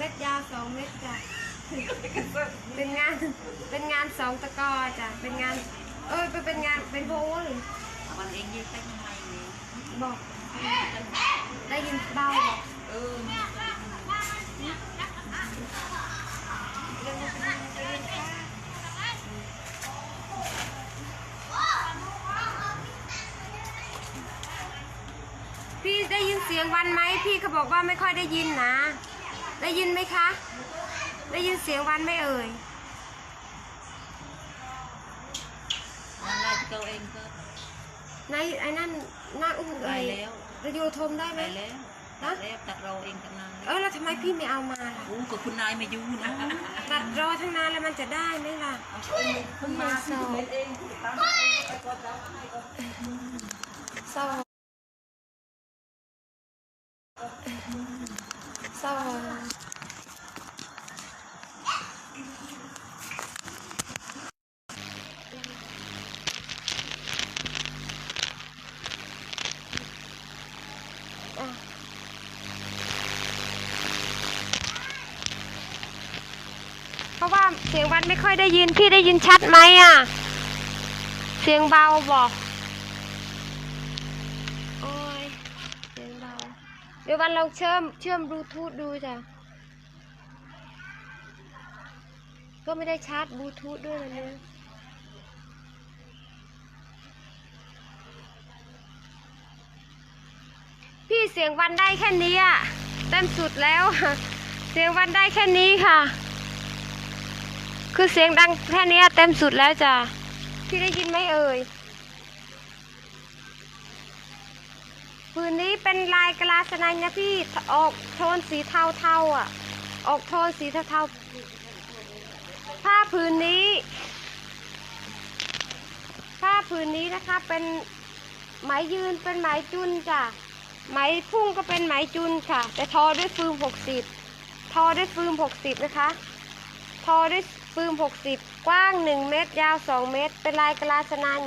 สองเมตรจ้ะ เป็นงาน เป็นงานสองตะกอจ้ะ เป็นงาน เอ้ยเป็นงาน เป็นโบว์เลยมันเองยืดไปทำไมเนี่ยบอก ได้ยินเบาบอกเออเรื่องมันเป็นยังไงได้ยินค่ะพี่ได้ยินเสียงวันไหม พี่เขาบอกว่าไม่ค่อยได้ยินนะ ได้ยินไหมคะ ได้ยินเสียงวันไหมเอ่ยนั่นแหละตัวเองก็ในไอ้นั่นหน้าอุ้มไปเอ่ยแล้วรดิโอโทมได้ไหไปม แล้วฮะแล้วตัดเราเองตั้งนานเออแล้วทำไมพี่ไม่เอามาล่ะโอ้กับคุณนายมาอยู่นะตัดรอทั้งนานแล้วมันจะได้ไหมล่ะเพิ่งมาสองสอง สองเพราะว่าเสียงวันไม่ค่อยได้ยิน พี่ได้ยินชัดไหมอะ เสียงเบาบอก ดี๋ยววันลองเชื่อมเชื่อมบลูทูธดูจ้ะ ก็ไม่ได้ชาร์จบลูทูธด้วยนะเนี่ยพี่เสียงวันได้แค่นี้อะเต็มสุดแล้ว เสียงวันได้แค่นี้ค่ะ คือเสียงดังแค่นี้เต็มสุดแล้วจ้ะพี่ได้ยินไหมเอ่ย ผืนนี้เป็นลายกะลาสนัยนะพี่ออกโทนสีเทาเทาๆอะ ออกโทนสีเทาเทาๆผ้าผืนนี้ ผ้าผืนนี้นะคะเป็นไหมยืนเป็นไหมจุนจ้ะไหมพุ่งก็เป็นไหมจุนค่ะ แต่ทอด้วยฟืมหกสิบทอด้วยฟืมหกสิบนะคะ ทอด้วยฟืมหกสิบกว้างหนึ่งเมตรยาวสองเมตร เป็นลายกะลาสนัน